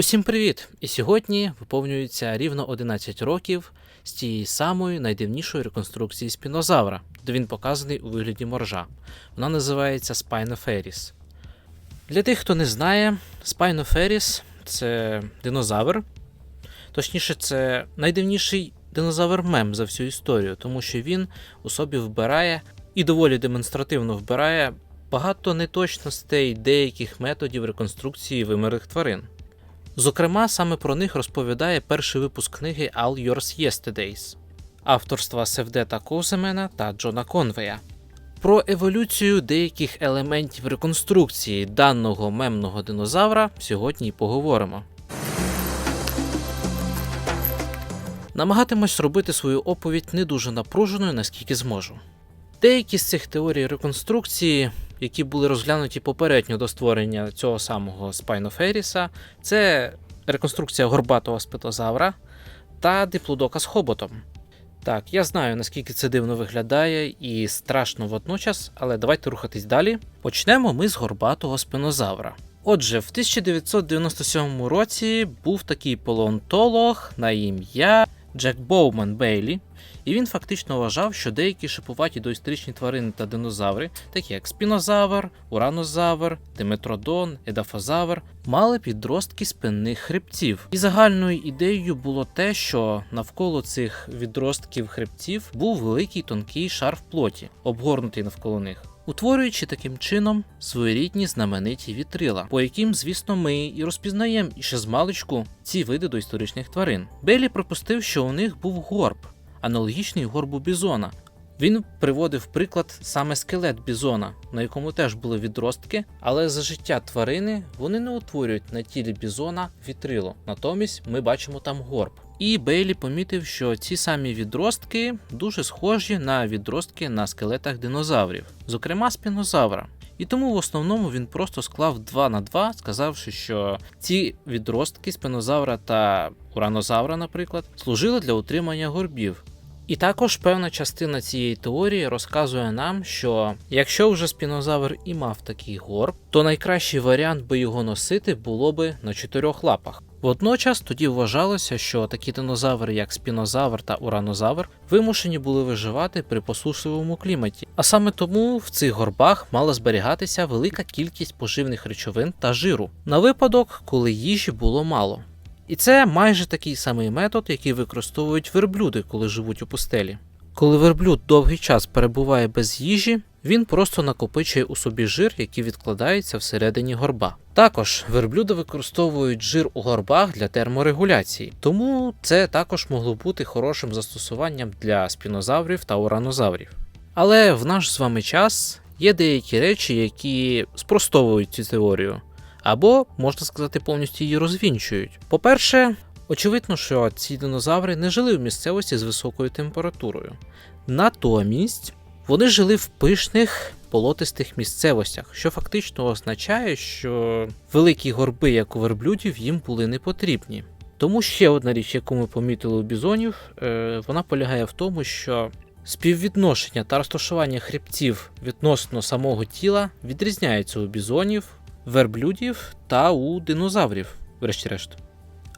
Усім привіт! І сьогодні виповнюється рівно 11 років з тієї самої найдивнішої реконструкції спінозавра, де він показаний у вигляді моржа. Вона називається Spinoferis. Для тих, хто не знає, Spinoferis – це динозавр. Точніше, це найдивніший динозавр-мем за всю історію, тому що він у собі вбирає і доволі демонстративно вбирає багато неточностей деяких методів реконструкції вимерлих тварин. Зокрема, саме про них розповідає перший випуск книги All Yours Yesterdays авторства Севдета Коземена та Джона Конвея. Про еволюцію деяких елементів реконструкції даного мемного динозавра сьогодні й поговоримо. Намагатимусь робити свою оповідь не дуже напруженою, наскільки зможу. Деякі з цих теорій реконструкції, які були розглянуті попередньо до створення цього самого Спайноферіса, це реконструкція горбатого спитозавра та диплодока з хоботом. Так, я знаю, наскільки це дивно виглядає і страшно водночас, але давайте рухатись далі. Почнемо ми з горбатого спинозавра. Отже, в 1997 році був такий палеонтолог на ім'я Джек Боуман Бейлі, і він фактично вважав, що деякі шипуваті доісторичні тварини та динозаври, такі як спінозавр, уранозавр, диметродон, едафозавр, мали підростки спинних хребців. І загальною ідеєю було те, що навколо цих відростків хребців був великий тонкий шар в плоті, обгорнутий навколо них. Утворюючи таким чином своєрідні знамениті вітрила, по яким, звісно, ми і розпізнаємо ще з маличку ці види доісторичних тварин. Белі припустив, що у них був горб, аналогічний горбу бізона. Він приводив приклад саме скелет бізона, на якому теж були відростки, але за життя тварини вони не утворюють на тілі бізона вітрило. Натомість ми бачимо там горб. І Бейлі помітив, що ці самі відростки дуже схожі на відростки на скелетах динозаврів, зокрема спінозавра. І тому в основному він просто склав 2 на 2, сказавши, що ці відростки спінозавра та уранозавра, наприклад, служили для утримання горбів. І також певна частина цієї теорії розказує нам, що якщо вже спінозавр і мав такий горб, то найкращий варіант би його носити було би на чотирьох лапах. Водночас тоді вважалося, що такі динозаври, як спінозавр та уранозавр, вимушені були виживати при посушливому кліматі. А саме тому в цих горбах мала зберігатися велика кількість поживних речовин та жиру на випадок, коли їжі було мало. І це майже такий самий метод, який використовують верблюди, коли живуть у пустелі. Коли верблюд довгий час перебуває без їжі, він просто накопичує у собі жир, який відкладається всередині горба. Також верблюди використовують жир у горбах для терморегуляції, тому це також могло бути хорошим застосуванням для спінозаврів та уранозаврів. Але в наш з вами час є деякі речі, які спростовують цю теорію, або, можна сказати, повністю її розвінчують. По-перше, очевидно, що ці динозаври не жили в місцевості з високою температурою. Натомість вони жили в пишних полотистих місцевостях, що фактично означає, що великі горби, як у верблюдів, їм були не потрібні. Тому ще одна річ, яку ми помітили у бізонів, е, вона полягає в тому, що співвідношення та розташування хребців відносно самого тіла відрізняється у бізонів, верблюдів та у динозаврів, врешті-решт.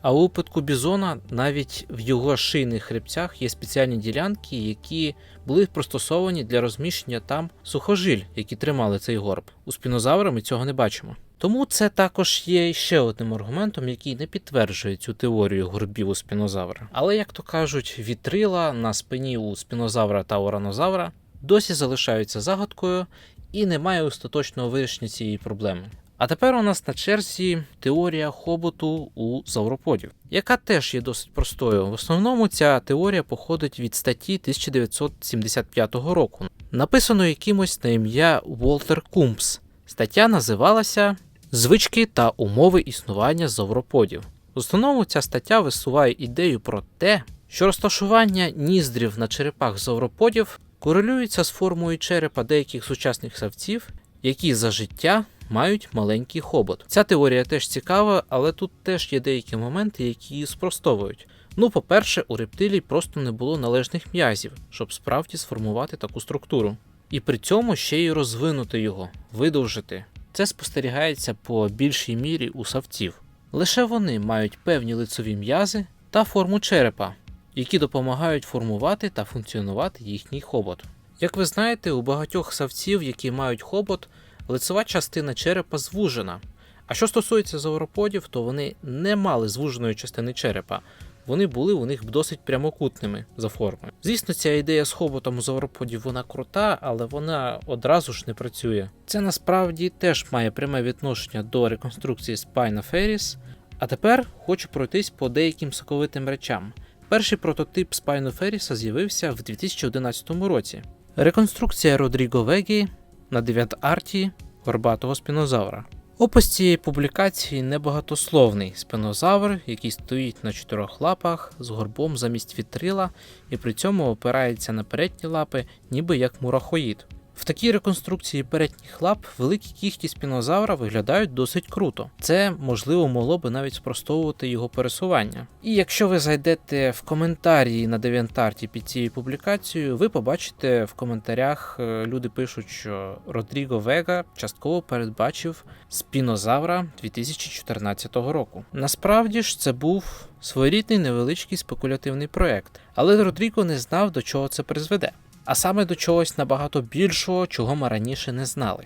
А у випадку бізона навіть в його шийних хребцях є спеціальні ділянки, які були пристосовані для розміщення там сухожиль, які тримали цей горб. У спінозавра ми цього не бачимо. Тому це також є ще одним аргументом, який не підтверджує цю теорію горбів у спінозавра. Але, як то кажуть, вітрила на спині у спінозавра та уранозавра досі залишаються загадкою і немає остаточного вирішення цієї проблеми. А тепер у нас на черзі теорія хоботу у завроподів, яка теж є досить простою. В основному ця теорія походить від статті 1975 року, написаної якимось на ім'я Волтер Кумпс. Стаття називалася Звички та умови існування завроподів. В основному ця стаття висуває ідею про те, що розташування ніздрів на черепах завроподів корелюється з формою черепа деяких сучасних савців, які за життя мають маленький хобот. Ця теорія теж цікава, але тут теж є деякі моменти, які її спростовують. Ну, по-перше, у рептилій просто не було належних м'язів, щоб справді сформувати таку структуру. І при цьому ще й розвинути його, видовжити. Це спостерігається по більшій мірі у савців. Лише вони мають певні лицеві м'язи та форму черепа, які допомагають формувати та функціонувати їхній хобот. Як ви знаєте, у багатьох савців, які мають хобот, лицева частина черепа звужена. А що стосується зауроподів, то вони не мали звуженої частини черепа. Вони були у них досить прямокутними за формою. Звісно, ця ідея з хоботом у зауроподів вона крута, але вона одразу ж не працює. Це насправді теж має пряме відношення до реконструкції Spina Ferris. А тепер хочу пройтись по деяким соковитим речам. Перший прототип Спайну Ферріса з'явився в 2011 році. Реконструкція Родріго Вегі на дев'ятарті горбатого спінозавра. Опис цієї публікації небагатословний спинозавр, який стоїть на чотирьох лапах з горбом замість вітрила і при цьому опирається на передні лапи, ніби як мурахоїд. В такій реконструкції передніх лап великі кіхті спінозавра виглядають досить круто. Це можливо могло би навіть спростовувати його пересування. І якщо ви зайдете в коментарі на DeviantArt під цією публікацією, ви побачите в коментарях е, люди пишуть, що Родріго Вега частково передбачив спінозавра 2014 року. Насправді ж це був своєрідний невеличкий спекулятивний проект, але Родріго не знав, до чого це призведе а саме до чогось набагато більшого, чого ми раніше не знали.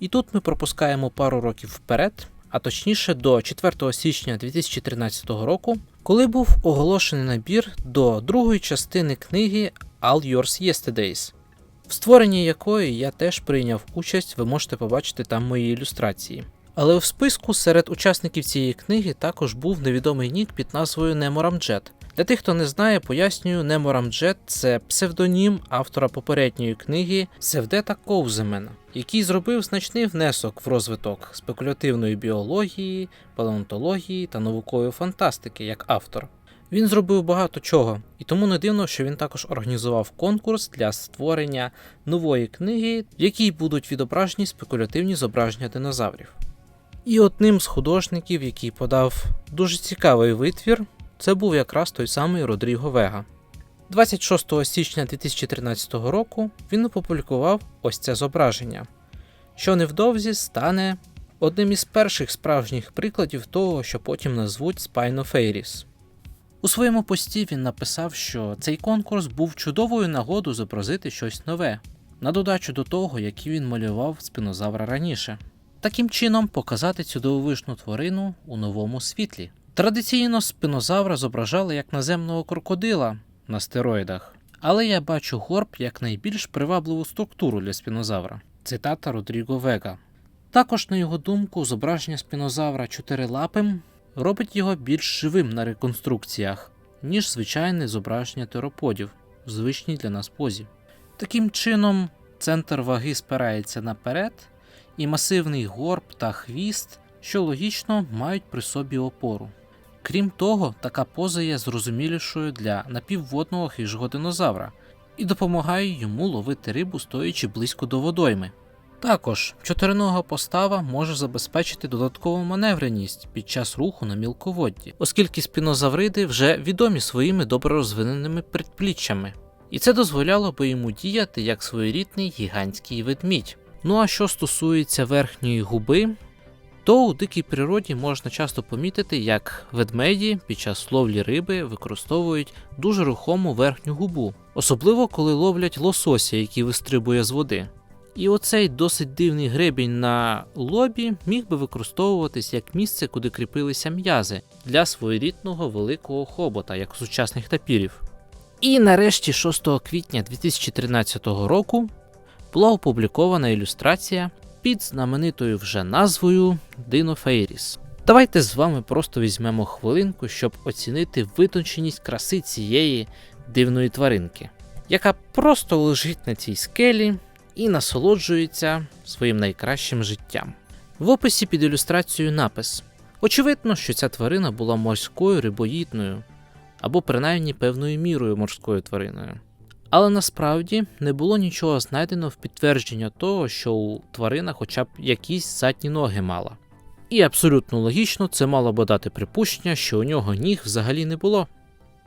І тут ми пропускаємо пару років вперед, а точніше до 4 січня 2013 року, коли був оголошений набір до другої частини книги All Yours Yesterdays, в створенні якої я теж прийняв участь, ви можете побачити там мої ілюстрації. Але в списку серед учасників цієї книги також був невідомий нік під назвою Неморамджет, для тих, хто не знає, пояснюю, Неморамджет це псевдонім автора попередньої книги Севдета Коуземена, який зробив значний внесок в розвиток спекулятивної біології, палеонтології та наукової фантастики як автор. Він зробив багато чого, і тому не дивно, що він також організував конкурс для створення нової книги, в якій будуть відображені спекулятивні зображення динозаврів. І одним з художників, який подав дуже цікавий витвір, це був якраз той самий Родріго Вега. 26 січня 2013 року він опублікував ось це зображення, що невдовзі стане одним із перших справжніх прикладів того, що потім назвуть Spinoferis. У своєму пості він написав, що цей конкурс був чудовою нагодою зобразити щось нове, на додачу до того, який він малював спінозавра раніше. Таким чином показати цю дивовижну тварину у новому світлі. Традиційно спинозавра зображали як наземного крокодила на стероїдах, але я бачу горб як найбільш привабливу структуру для спінозавра. Цитата Родріго Вега. Також, на його думку, зображення спінозавра чотирилапим робить його більш живим на реконструкціях, ніж звичайне зображення тероподів в звичній для нас позі. Таким чином, центр ваги спирається наперед, і масивний горб та хвіст, що логічно мають при собі опору. Крім того, така поза є зрозумілішою для напівводного хижого динозавра і допомагає йому ловити рибу, стоячи близько до водойми. Також чотиринога постава може забезпечити додаткову маневреність під час руху на мілководді, оскільки спінозавриди вже відомі своїми добре розвиненими предпліччями, і це дозволяло би йому діяти як своєрідний гігантський ведмідь. Ну а що стосується верхньої губи, то у дикій природі можна часто помітити, як ведмеді під час ловлі риби використовують дуже рухому верхню губу, особливо коли ловлять лосося, який вистрибує з води. І оцей досить дивний гребінь на лобі міг би використовуватись як місце, куди кріпилися м'язи для своєрідного великого хобота, як у сучасних тапірів. І нарешті, 6 квітня 2013 року, була опублікована ілюстрація під знаменитою вже назвою Динофейріс. Давайте з вами просто візьмемо хвилинку, щоб оцінити витонченість краси цієї дивної тваринки, яка просто лежить на цій скелі і насолоджується своїм найкращим життям. В описі під ілюстрацією напис: Очевидно, що ця тварина була морською рибоїдною, або принаймні певною мірою морською твариною. Але насправді не було нічого знайдено в підтвердження того, що у тварина хоча б якісь задні ноги мала. І абсолютно логічно це мало би дати припущення, що у нього ніг взагалі не було.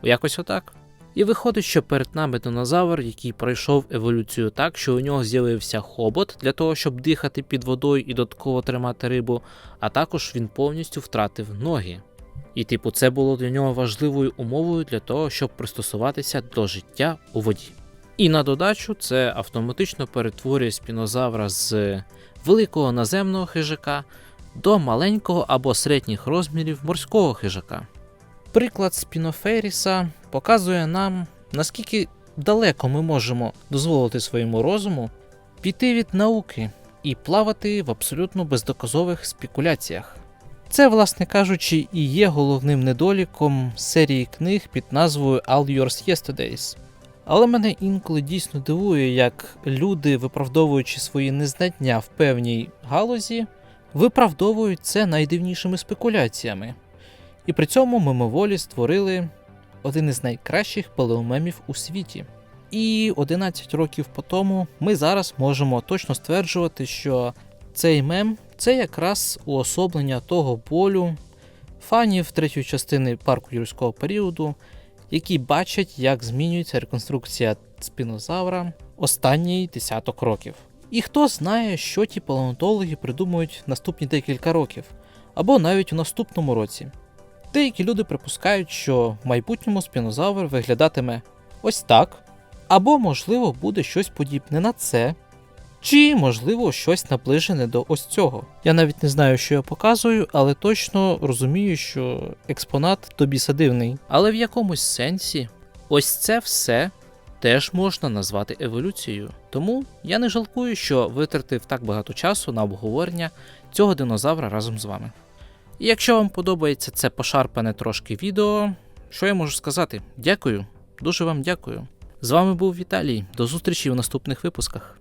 Якось отак. І виходить, що перед нами динозавр, який пройшов еволюцію так, що у нього з'явився хобот для того, щоб дихати під водою і додатково тримати рибу, а також він повністю втратив ноги. І, типу, це було для нього важливою умовою для того, щоб пристосуватися до життя у воді. І на додачу це автоматично перетворює спінозавра з великого наземного хижака до маленького або середніх розмірів морського хижака. Приклад Спіноферіса показує нам, наскільки далеко ми можемо дозволити своєму розуму піти від науки і плавати в абсолютно бездоказових спекуляціях. Це, власне кажучи, і є головним недоліком серії книг під назвою All Yours Yesterdays. Але мене інколи дійсно дивує, як люди, виправдовуючи свої незнання в певній галузі, виправдовують це найдивнішими спекуляціями. І при цьому мимоволі створили один із найкращих палеомемів у світі. І 11 років по тому ми зараз можемо точно стверджувати, що цей мем це якраз уособлення того болю фанів третьої частини парку юрського періоду, які бачать, як змінюється реконструкція спінозавра останній десяток років. І хто знає, що ті палеонтологи придумають наступні декілька років, або навіть у наступному році. Деякі люди припускають, що в майбутньому спінозавр виглядатиме ось так, або, можливо, буде щось подібне на це, чи, можливо, щось наближене до ось цього. Я навіть не знаю, що я показую, але точно розумію, що експонат тобі садивний. Але в якомусь сенсі ось це все теж можна назвати еволюцією. Тому я не жалкую, що витратив так багато часу на обговорення цього динозавра разом з вами. І якщо вам подобається це пошарпане трошки відео, що я можу сказати? Дякую, дуже вам дякую. З вами був Віталій. До зустрічі у наступних випусках.